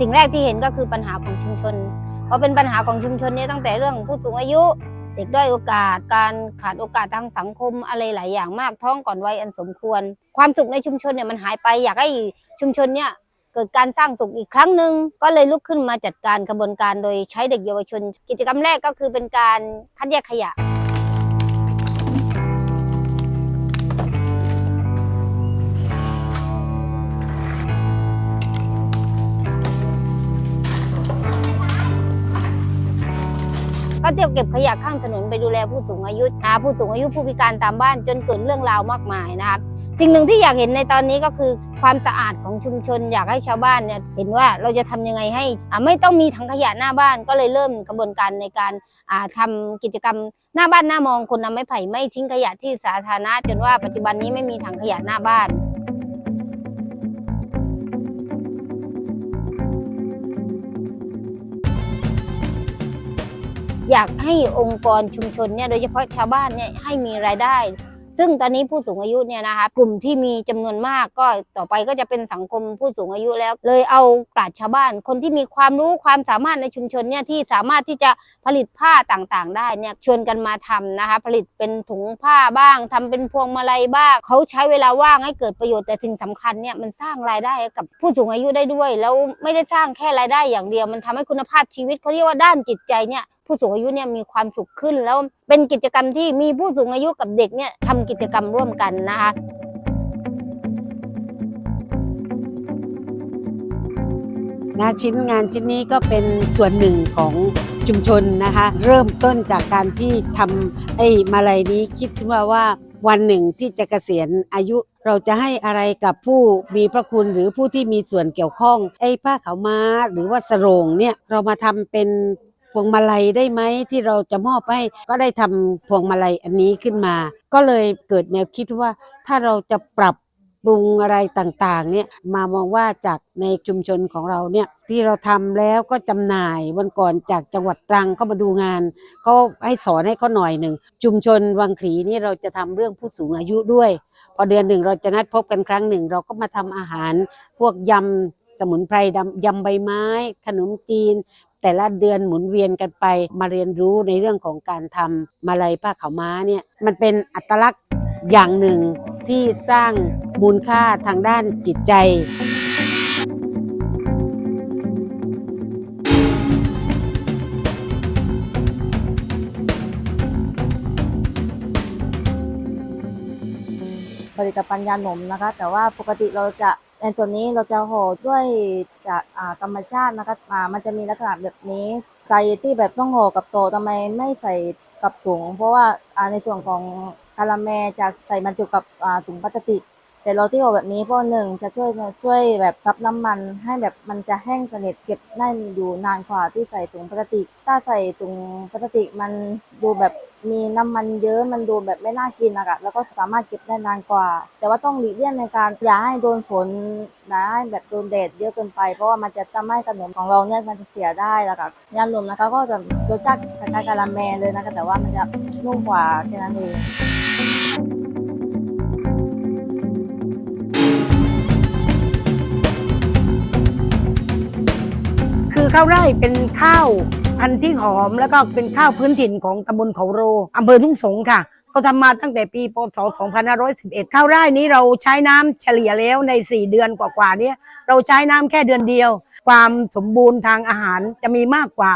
สิ่งแรกที่เห็นก็คือปัญหาของชุมชน เพราะเป็นปัญหาของชุมชนเนี่ยตั้งแต่เรื่องผู้สูงอายุ เด็กด้อยโอกาส การขาดโอกาสทางสังคมอะไรหลายอย่างมากท้องก่อนวัยอันสมควร ความสุขในชุมชนเนี่ยมันหายไปอยากให้ชุมชนเนี่ยเกิดการสร้างสุขอีกครั้งหนึ่งก็เลยลุกขึ้นมาจัดการกระบวนการโดยใช้เด็กเยาวชน กิจกรรมแรกก็คือเป็นการคัดแยกขยะ ก็เที่ยวเก็บขยะข้างถนนไปดูแลผู้สูงอายุหาผู้สูงอายุผู้พิการตามบ้านจนเกิดเรื่องราวมากมายนะครับสิ่งหนึ่งที่อยากเห็นในตอนนี้ก็คือความสะอาดของชุมชน อยากให้ชาวบ้านเนี่ยเห็นว่าเราจะทำยังไงให้อ่าไม่ต้องมีถังขยะหน้าบ้านก็เลยเริ่มกระบวนการในการอ่าทำกิจกรรมหน้าบ้านหน้ามองคนนำไม้ไผ่ไม่ทิ้งขยะที่สาธารณะ จนว่าปัจจุบันนี้ไม่มีถังขยะหน้าบ้าน อยากให้องค์กรชุมชนเนี่ยโดยเฉพาะชาวบ้านเนี่ยให้มีรายได้ ซึ่งตอนนี้ผู้สูงอายุเนี่ยนะคะกลุ่มที่มีจำนวนมากก็ต่อไปก็จะเป็นสังคมผู้สูงอายุแล้ว เลยเอาปราชชาวบ้าน คนที่มีความรู้ความสามารถในชุมชนเนี่ยที่สามารถที่จะผลิตผ้าต่างๆ ได้เนี่ยชวนกันมาทำนะคะผลิตเป็นถุงผ้าบ้างทำเป็นพวงมาลัยบ้างเขาใช้เวลาว่างให้เกิดประโยชน์แต่สิ่งสำคัญเนี่ยมันสร้างรายได้กับผู้สูงอายุได้ด้วย แล้วไม่ได้สร้างแค่รายได้อย่างเดียว มันทำให้คุณภาพชีวิตเขาเรียกว่าด้านจิตใจเนี่ยผู้สูงอายุเนี่ยมีความสุขขึ้น แล้วเป็นกิจกรรมที่มีผู้สูงอายุกับเด็กเนี่ยทำกิจกรรมร่วมกันนะคะนะชิ้นงานชิ้นนี้ก็เป็นส่วนหนึ่งของชุมชนนะคะ เริ่มต้นจากการที่ทำไอ้มาลัยนี้คิดขึ้นมาว่าวันหนึ่งที่จะเกษียณอายุ เราจะให้อะไรกับผู้มีพระคุณหรือผู้ที่มีส่วนเกี่ยวข้อง ไอ้ผ้าขาวม้าหรือว่าสรงเนี่ยเรามาทำเป็น พวงมาลัยได้ไหมที่เราจะมอบให้ก็ได้ทำพวงมาลัยอันนี้ขึ้นมา ก็เลยเกิดแนวคิดว่าถ้าเราจะปรับปรุงอะไรต่างๆเนี่ยมามองว่าจากในชุมชนของเราเนี่ยที่เราทำแล้วก็จำหน่ายวันก่อนจากจังหวัดตรังเข้ามาดูงานเขาให้สอนให้เขาหน่อยหนึ่งชุมชนวังขีนี่เราจะทำเรื่องผู้สูงอายุด้วย พอเดือนหนึ่งเราจะนัดพบกันครั้งหนึ่ง เราก็มาทำอาหาร พวกยำสมุนไพรดำยำใบไม้ ขนมจีน แต่ละเดือนหมุนเวียนกันไป มาเรียนรู้ในเรื่องของการทำมาลัยผ้าขาวม้าเนี่ยมันเป็นอัตลักษณ์อย่างหนึ่งที่สร้างมูลค่าทางด้านจิตใจผลิตภัณฑ์ยาหนมนะคะ แต่ว่าปกติเราจะ ในตัวนี้เราจะห่อด้วยจากธรรมชาตินะคะอ่ามันจะมีลักษณะแบบนี้ใส่ที่แบบต้องห่อกับโตทำไมไม่ใส่กับถุง เพราะว่าในส่วนของคาราเมลจะใส่บรรจุกับถุงพลาสติก แต่เราที่ห่อแบบนี้เพราะหนึ่งจะช่วยช่วยแบบซับน้ำมัน ให้แบบมันจะแห้งสนิทเก็บได้อยู่นานกว่าที่ใส่ถุงพลาสติก ถ้าใส่ถุงพลาสติกมันดูแบบ มีน้ำมันเยอะมันดูแบบไม่น่ากินอะค่ะแล้วก็สามารถเก็บได้นานกว่า แต่ว่าต้องหลีกเลี่ยงในการอย่าให้โดนฝนอย่าให้แบบโดนแดดเยอะเกินไป เพราะว่ามันจะทำให้ขนมของเราเนี่ยมันจะเสียได้ล้วค่ะยาหนุ่มนะคะก็จะรสชาติคล้ายๆกะละแมเลยนะคะแต่ว่ามันจะนุ่มกว่าแค่นั้นเองคือข้าวไร่เป็นข้าว พันธุ์ที่หอมแล้วก็เป็นข้าวพื้นถิ่นของตำบลเขาโรอำเภอทุ่งสงค่ะเขาทำมาตั้งแต่ปีพศ 2511 ข้าวไร่นี้เราใช้น้ำเฉลี่ยแล้วใน 4 เดือนกว่าๆเนี้เราใช้น้ำแค่เดือนเดียว ความสมบูรณ์ทางอาหารจะมีมากกว่า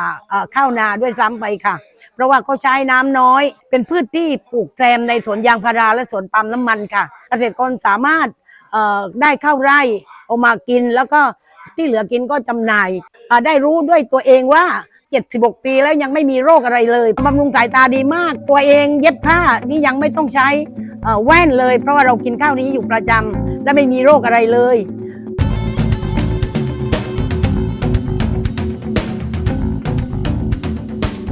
ข้าวนาด้วยซ้ำไปค่ะ เพราะว่าเขาใช้น้ำน้อย เป็นพืชที่ปลูกแซมในสวนยางพาราและสวนปาล์มน้ำมันค่ะ เกษตรกรสามารถได้ข้าวไร่เอามากินแล้วก็ที่เหลือกินก็จำหน่ายได้รู้ด้วยตัวเองว่า 76 ปีแล้วยังไม่มีโรคอะไรเลยบำรุงสายตาดีมาก ตัวเองเย็บผ้านี่ยังไม่ต้องใช้แว่นเลย เพราะว่าเรากินข้าวนี้อยู่ประจำและไม่มีโรคอะไรเลย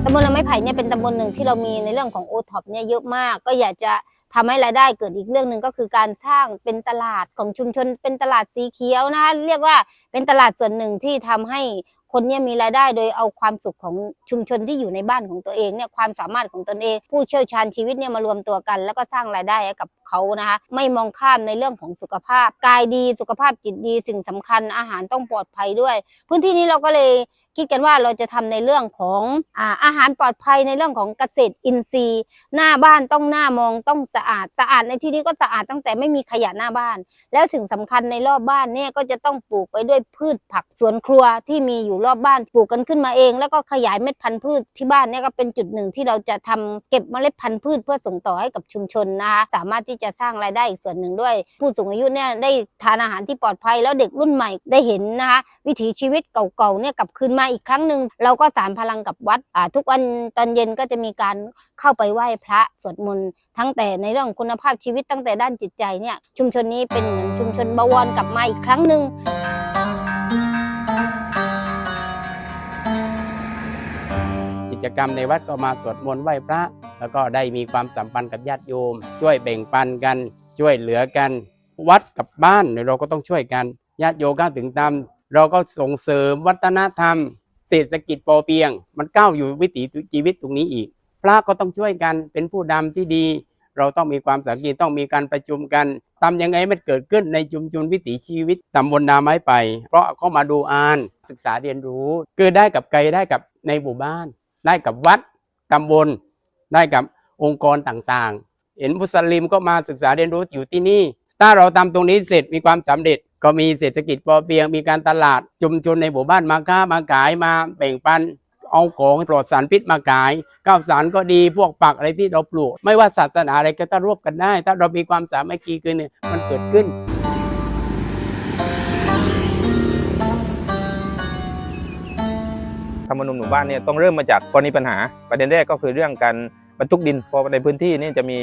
ตำบลลำไม้ไผ่เนี่ยเป็นตำบลหนึ่งที่เรามีในเรื่องของโอท็อปเนี่ยเยอะมาก ก็อยากจะทำให้รายได้เกิดอีกเรื่องหนึ่งก็คือการสร้างเป็นตลาดของชุมชนเป็นตลาดสีเขียวนะคะเรียกว่าเป็นตลาดส่วนหนึ่งที่ทำให้ คนเนี่ยมีรายได้โดยเอาความสุขของชุมชนที่อยู่ในบ้านของตัวเองเนี่ยความสามารถของตนเอง ผู้เชี่ยวชาญชีวิตเนี่ยมารวมตัวกัน แล้วก็สร้างรายได้ให้กับเขานะคะไม่มองข้ามในเรื่องของสุขภาพ กายดีสุขภาพจิตดีสิ่งสำคัญอาหารต้องปลอดภัยด้วย พื้นที่นี้เราก็เลย คิดกันว่าเราจะทำในเรื่องของอาอาหารปลอดภัยในเรื่องของเกษตรอินทรีย์ หน้าบ้านต้องหน้ามองต้องสะอาดสะอาดในที่นี้ก็สะอาดตั้งแต่ไม่มีขยะหน้าบ้าน แล้วสิ่งสำคัญในรอบบ้านเนี่ยก็จะต้องปลูกไปด้วยพืชผักสวนครัวที่มีอยู่รอบบ้านปลูกกันขึ้นมาเอง แล้วก็ขยายเม็ดพันธุ์พืชที่บ้านเนี่ยก็เป็นจุดหนึ่งที่เราจะทำเก็บเมล็ดพันธุ์พืชเพื่อส่งต่อให้กับชุมชนนะคะสามารถที่จะสร้างรายได้อีกส่วนหนึ่งด้วย ผู้สูงอายุเนี่ยได้ทานอาหารที่ปลอดภัย แล้วเด็กรุ่นใหม่ได้เห็นนะคะวิถีชีวิตเก่าๆเนี่ยกลับคืนมาอีกครั้งหนึ่งเราก็สารพลังกับวัดทุกวันตอนเย็นก็จะมีการเข้าไปไหว้พระสวดมนต์ทั้งแต่ในเรื่องคุณภาพชีวิตตั้งแต่ด้านจิตใจเนี่ยชุมชนนี้เป็นเหมือนชุมชนบวรกลับมาอีกครั้งหนึ่งกิจกรรมในวัดก็มาสวดมนต์ไหว้พระ แล้วก็ได้มีความสัมพันธ์กับญาติโยม ช่วยแบ่งปันกัน ช่วยเหลือกัน วัดกับบ้านเราก็ต้องช่วยกันญาติโยมก้าวถึงตาม เราก็ส่งเสริมวัฒนธรรม เศรษฐกิจพอเพียง มันก้าวอยู่วิถีชีวิตตรงนี้อีก พระก็ต้องช่วยกันเป็นผู้นำที่ดี เราต้องมีความสามัคคีต้องมีการประชุมกันทำยังไงมันเกิดขึ้นในชุมชนวิถีชีวิตตำบลนาไม้ไป เพราะเขามาดูอ่านศึกษาเรียนรู้คือได้กับไกลได้กับในหมู่บ้าน ได้กับวัดตำบล ได้กับองค์กรต่างๆ เห็นมุสลิมก็มาศึกษาเรียนรู้อยู่ที่นี่ ถ้าเราทำตรงนี้เสร็จมีความสำเร็จ ก็มีเศรษฐกิจพอเพียงมีการตลาดชุมชนในหมู่บ้านมาค้ามาขายมาแบ่งปัน เอาของปลอดสารพิษมาขายข้าวสารก็ดีพวกปักอะไรที่เราปลูก ไม่ว่าศาสนาอะไรก็ต้องร่วมกันได้ ถ้าเรามีความสามัคคีกันเนี่ยมันเกิดขึ้นธรรมนูญหมู่บ้านเนี่ยต้องเริ่มมาจากกรณีปัญหา ประเด็นแรกก็คือเรื่องการ บรรทุกดินเพราะในพื้นที่นี่จะมี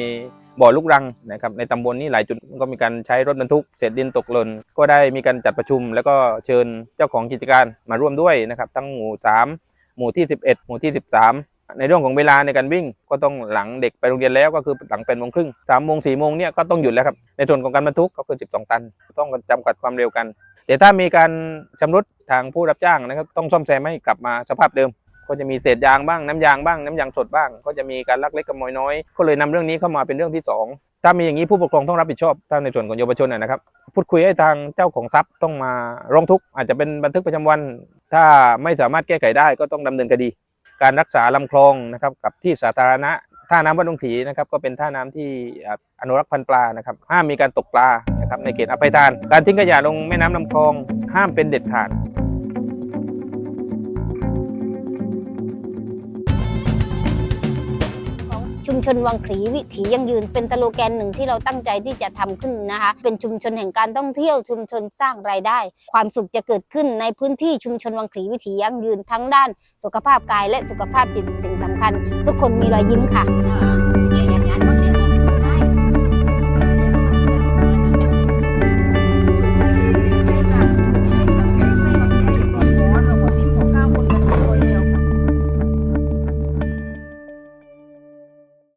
บ่อลูกรังนะครับในตำบลนี้หลายจุดก็มีการใช้รถบรรทุกเศษดินตกหล่นก็ได้มีการจัดประชุม แล้วก็เชิญเจ้าของกิจการมาร่วมด้วยนะครับทั้งหมู่ 3 หมู่ที่ 11 หมู่ที่ 13 ในเรื่องของเวลาในการวิ่งก็ต้องหลังเด็กไปโรงเรียนแล้วก็คือหลังเป็นโมงครึ่งสามโมงสี่โมงเนี่ยก็ต้องหยุดแล้วครับในส่วนของการบรรทุกก็คือ 12 ตัน ต้องจำกัดความเร็วกัน แต่ถ้ามีการชำรุดทางผู้รับจ้างนะครับต้องซ่อมแซมให้กลับมาสภาพเดิม ก็จะมีเศษยางบ้างน้ำยางบ้างน้ำยางสดบ้าง ก็จะมีการลักเล็กขโมยน้อย ก็เลยนำเรื่องนี้เข้ามาเป็นเรื่องที่สองถ้ามีอย่างนี้ผู้ปกครองต้องรับผิดชอบถ้าในส่วนของเยาวชนนะครับ พูดคุยให้ทางเจ้าของทรัพย์ต้องมาร้องทุกข์อาจจะเป็นบันทึกประจำวัน ถ้าไม่สามารถแก้ไขได้ก็ต้องดำเนินคดี การรักษาลำคลองนะครับกับที่สาธารณะท่าน้ำวัดดงถีนะครับก็เป็นท่าน้ำที่อนุรักษ์พันธุ์ปลานะครับห้ามมีการตกปลานะครับในเขตอภัยทาน การทิ้งขยะลงแม่น้ำลำคลองห้ามเป็นเด็ดขาด ชุมชนวังขีวิถียั่งยืนเป็นสโลแกนหนึ่งที่เราตั้งใจที่จะทำขึ้นนะคะ เป็นชุมชนแห่งการท่องเที่ยวชุมชนสร้างรายได้ ความสุขจะเกิดขึ้นในพื้นที่ชุมชนวังขีวิถียั่งยืนทั้งด้าน สุขภาพกายและสุขภาพจิตสิ่งสำคัญ ทุกคนมีรอยยิ้มค่ะ